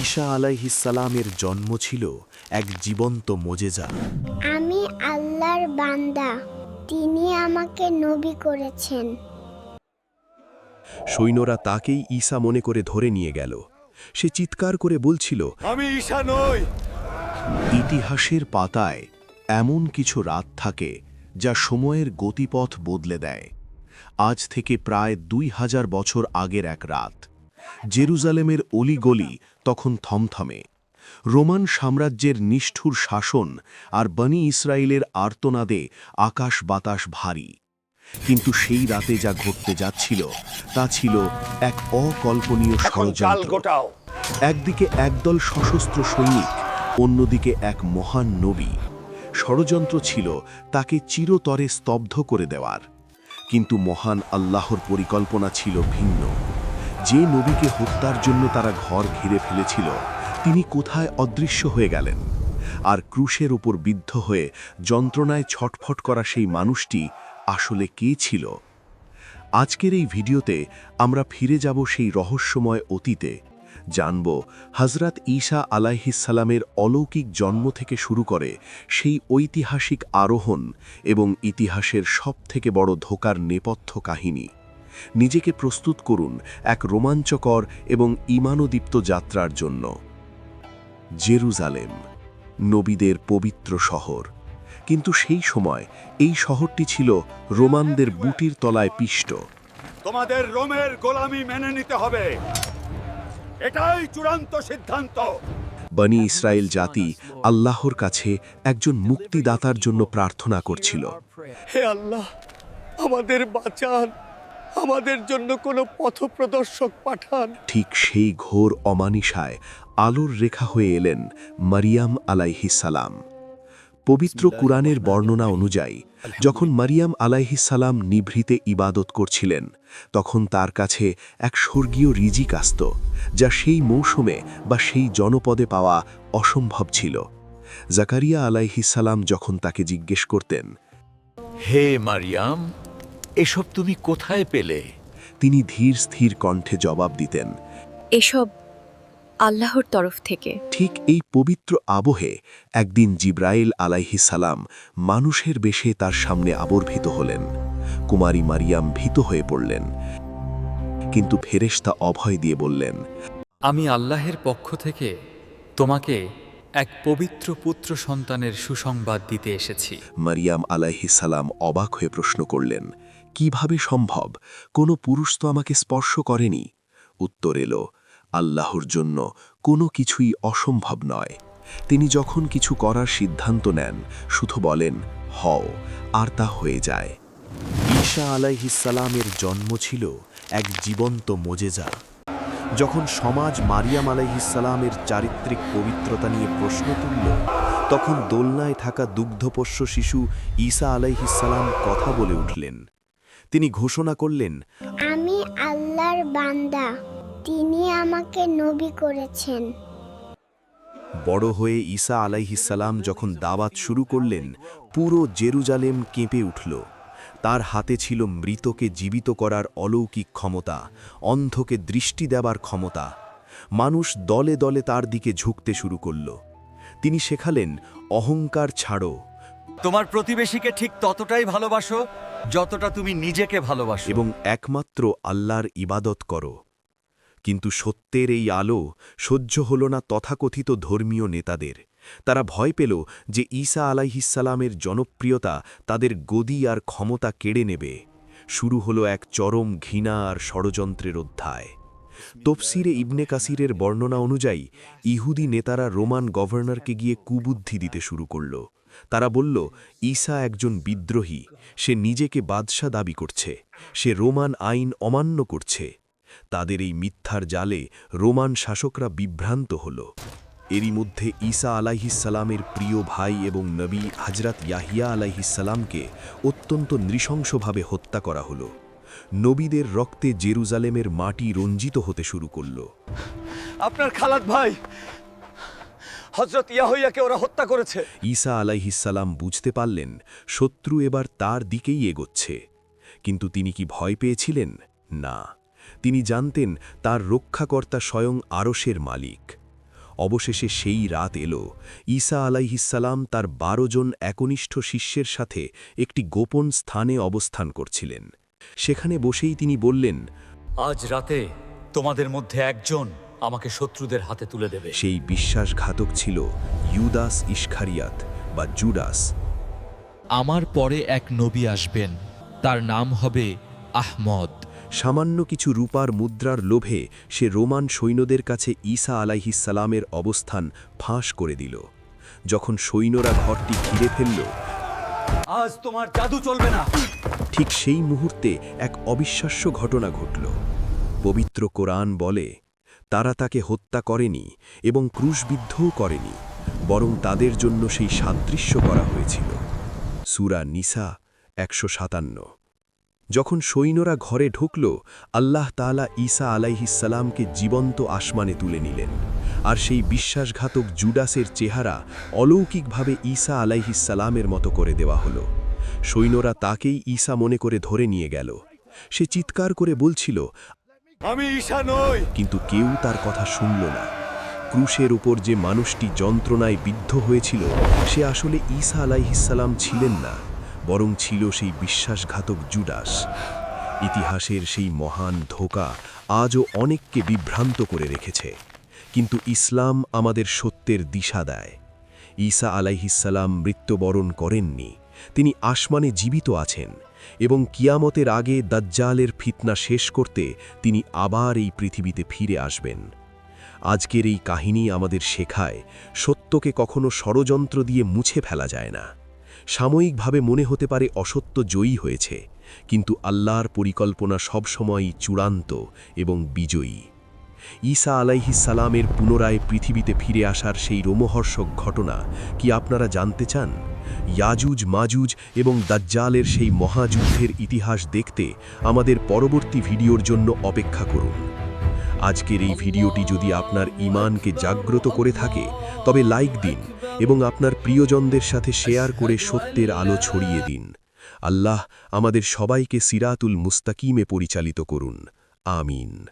ঈশা আলাইহিসালামের জন্ম ছিল এক জীবন্ত মোজেজা। আমি আল্লাহর বান্দা তিনি আমাকে নবী করেছেন। সৈন্যরা তাকেই ঈসা মনে করে ধরে নিয়ে গেল। সে চিৎকার করে বলছিল আমি ঈশা নই। ইতিহাসের পাতায় এমন কিছু রাত থাকে যা সময়ের গতিপথ বদলে দেয়। আজ থেকে প্রায় দুই হাজার বছর আগের এক রাত। জেরুজালেমের অলিগলি তখন থমথমে। রোমান সাম্রাজ্যের নিষ্ঠুর শাসন আর বনি ইসরায়েলের আর্তনাদে আকাশ বাতাস ভারী। কিন্তু সেই রাতে যা ঘটতে যাচ্ছিল তা ছিল এক অকল্পনীয় ষড়যন্ত্র। একদিকে একদল সশস্ত্র সৈনিক অন্যদিকে এক মহান নবী। ষড়যন্ত্র ছিল তাকে চিরতরে স্তব্ধ করে দেওয়ার। কিন্তু মহান আল্লাহর পরিকল্পনা ছিল ভিন্ন। যে নবীকে হত্যার জন্য তারা ঘর ঘিরে ফেলেছিল, তিনি কোথায় অদৃশ্য হয়ে গেলেন? আর ক্রুশের ওপর বিদ্ধ হয়ে যন্ত্রণায় ছটফট করা সেই মানুষটি আসলে কে ছিল? আজকের এই ভিডিওতে আমরা ফিরে যাব সেই রহস্যময় অতীতে। জানব হজরত ঈসা আলাইহিসালামের অলৌকিক জন্ম থেকে শুরু করে সেই ঐতিহাসিক আরোহণ এবং ইতিহাসের সবথেকে বড় ধোকার নেপথ্য কাহিনী। নিজেকে প্রস্তুত করুন এক রোমাঞ্চকর এবং ইমানোদীপ্ত যাত্রার জন্য। জেরুজালেম নবীদের পবিত্র শহর। কিন্তু সেই সময় এই শহরটি ছিল রোমানদের বুটির তলায় পিষ্ট। তোমাদের রোমের গোলামি মেনে নিতে হবে। এটাই চূড়ান্ত সিদ্ধান্ত। বনি ইসরায়েল জাতি আল্লাহর কাছে একজন মুক্তিদাতার জন্য প্রার্থনা করছিল। হে আল্লাহ আমাদের বাঁচান। আমাদের জন্য কোনো পথপ্রদর্শক পাঠান। ঠিক সেই ঘোর অমানিসায় আলোর রেখা হয়ে এলেন মারিয়াম আলাইহিসালাম পবিত্র কুরআনের বর্ণনা অনুযায়ী যখন মারিয়াম আলাইহিসালাম নিভৃতে ইবাদত করছিলেন তখন তার কাছে এক স্বর্গীয় রিজিক আসত যা সেই মৌসুমে বা সেই জনপদে পাওয়া অসম্ভব ছিল। জাকারিয়া আলাইহিসালাম যখন তাকে জিজ্ঞেস করতেন হে মারিয়াম এসব তুমি কোথায় পেলে? তিনি ধীর স্থির কণ্ঠে জবাব দিতেন এসব আল্লাহর তরফ থেকে। ঠিক এই পবিত্র আবহে একদিন জিব্রাইল আলাইহি সালাম মানুষের বেশে তার সামনে আবর্ভিত হলেন কুমারী মারিয়াম ভীত হয়ে পড়লেন। কিন্তু ফেরেশতা অভয় দিয়ে বললেন আমি আল্লাহের পক্ষ থেকে তোমাকে এক পবিত্র পুত্র সন্তানের সুসংবাদ দিতে এসেছি। মারিয়াম আলাইহিসালাম অবাক হয়ে প্রশ্ন করলেন কীভাবে সম্ভব? কোনো পুরুষ তো আমাকে স্পর্শ করেনি। উত্তর এলো, আল্লাহর জন্য কোনো কিছুই অসম্ভব নয়। তিনি যখন কিছু করার সিদ্ধান্ত নেন, শুধু বলেন, হও, আর তা হয়ে যায়। ঈশা আলাইহিসালামের জন্ম ছিল এক জীবন্ত মোজেজা। যখন সমাজ মারিয়াম আলাইহিসালামের চারিত্রিক পবিত্রতা নিয়ে প্রশ্ন তুলল, তখন দোলনায় থাকা দুগ্ধপোষ্য শিশু ঈসা আলাইহিসালাম কথা বলে উঠলেন। তিনি ঘোষণা করলেন আমি আল্লাহর বান্দা তিনি আমাকে নবী করেছেন। বড় হয়ে ঈসা আলাইহিসালাম যখন দাওয়াত শুরু করলেন পুরো জেরুজালেম কেঁপে উঠল। তার হাতে ছিল মৃতকে জীবিত করার অলৌকিক ক্ষমতা অন্ধকে দৃষ্টি দেবার ক্ষমতা। মানুষ দলে দলে তার দিকে ঝুঁকতে শুরু করল। তিনি শেখালেন অহংকার ছাড়ো। তোমার প্রতিবেশীকে ঠিক ততটাই ভালোবাসো যতটা তুমি নিজেকে ভালোবাসো। এবং একমাত্র আল্লাহর ইবাদত করো। কিন্তু সত্যের এই আলো সহ্য হল না তথাকথিত ধর্মীয় নেতাদের। তারা ভয় পেল যে ঈসা আলাইহিসালামের জনপ্রিয়তা তাদের গদি আর ক্ষমতা কেড়ে নেবে। শুরু হল এক চরম ঘৃণা আর ষড়যন্ত্রের অধ্যায়। তফসিরে ইবনে কাসিরের বর্ণনা অনুযায়ী ইহুদি নেতারা রোমান গভর্নরকে গিয়ে কুবুদ্ধি দিতে শুরু করল। তারা বলল, ঈসা একজন বিদ্রোহী। সে নিজেকে বাদশা দাবি করছে। সে রোমান আইন অমান্য করছে। তাদের এই মিথ্যার জালে রোমান শাসকরা বিভ্রান্ত হল। এরই মধ্যে ঈসা আলাইহিসালামের প্রিয় ভাই এবং নবী হজরত ইয়াহিয়া আলাইহিসালামকে অত্যন্ত নৃশংসভাবে হত্যা করা হল। নবীদের রক্তে জেরুজালেমের মাটি রঞ্জিত হতে শুরু করল। আপনার খালাত ভাই হজরত ইয়াহইয়াকে ওরা হত্যা করেছে। ঈসা আলাইহিসালাম বুঝতে পারলেন শত্রু এবার তার দিকেই এগোচ্ছে। কিন্তু তিনি কি ভয় পেয়েছিলেন? না। তিনি জানতেন তার রক্ষাকর্তা স্বয়ং আরশের মালিক। অবশেষে সেই রাত এলো ঈসা আলাইহিসালাম তার বারো জন একনিষ্ঠ শিষ্যের সাথে একটি গোপন স্থানে অবস্থান করছিলেন। সেখানে বসেই তিনি বললেন আজ রাতে তোমাদের মধ্যে একজন আমাকে শত্রুদের হাতে তুলে দেবে। সেই বিশ্বাসঘাতক ছিল ইউদাস ইস্খারিয়াত বা জুডাস। আমার পরে এক নবী আসবেন তার নাম হবে আহমদ। সামান্য কিছু রূপার মুদ্রার লোভে সে রোমান সৈন্যদের কাছে ঈসা আলাইহিসালামের অবস্থান ফাঁস করে দিল। যখন সৈন্যরা ঘরটি ঘিরে ফেলল আজ তোমার জাদু চলবে না। ঠিক সেই মুহূর্তে এক অবিশ্বাস্য ঘটনা ঘটল। পবিত্র কোরআন বলে তারা তাকে হত্যা করেনি এবং ক্রুশবিদ্ধও করেনি, বরং তাদের জন্য সেই সাদৃশ্য করা হয়েছিল। সুরা নিসা একশো সাতান্ন। যখন সৈন্যরা ঘরে ঢুকল, আল্লাহ তালা ঈসা আলাইহিসালামকে জীবন্ত আসমানে তুলে নিলেন, আর সেই বিশ্বাসঘাতক জুডাসের চেহারা অলৌকিকভাবে ঈসা আলাইহিসালামের মতো করে দেওয়া হলো। সৈন্যরা তাকেই ঈসা মনে করে ধরে নিয়ে গেল। সে চিৎকার করে বলছিল আমি ঈশা নই। কিন্তু কেউ তার কথা শুনল না। ক্রুশের উপর যে মানুষটি যন্ত্রণায় বিদ্ধ হয়েছিল, সে আসলে ঈসা আলাইহিসাল্লাম ছিলেন না, বরং ছিল সেই বিশ্বাসঘাতক জুডাস। ইতিহাসের সেই মহান ধোকা আজও অনেককে বিভ্রান্ত করে রেখেছে। কিন্তু ইসলাম আমাদের সত্যের দিশা দেয়। ঈসা আলাইহিসাল্লাম মৃত্যুবরণ করেননি, তিনি আসমানে জীবিত আছেন। এবং কিয়ামতের আগে দাজ্জালের ফিতনা শেষ করতে তিনি আবার এই পৃথিবীতে ফিরে আসবেন। আজকের এই কাহিনী আমাদের শেখায়, সত্যকে কখনো ষড়যন্ত্র দিয়ে মুছে ফেলা যায় না। সাময়িকভাবে মনে হতে পারে অসত্য জয়ী হয়েছে, কিন্তু আল্লাহর পরিকল্পনা সবসময়ই চূড়ান্ত এবং বিজয়ী। ঈসা আলাইহিসালামের পুনরায় পৃথিবীতে ফিরে আসার সেই রোমহর্ষক ঘটনা কি আপনারা জানতে চান? ইয়াজুজ, মাজুজ এবং দাজ্জালের সেই মহাযুদ্ধের ইতিহাস দেখতে আমাদের পরবর্তী ভিডিওর জন্য অপেক্ষা করুন। আজকের এই ভিডিওটি যদি আপনার ইমানকে জাগ্রত করে থাকে, তবে লাইক দিন এবং আপনার প্রিয়জনদের সাথে শেয়ার করে সত্যের আলো ছড়িয়ে দিন। আল্লাহ আমাদের সবাইকে সিরাতুল মুস্তাকিমে পরিচালিত করুন। আমিন।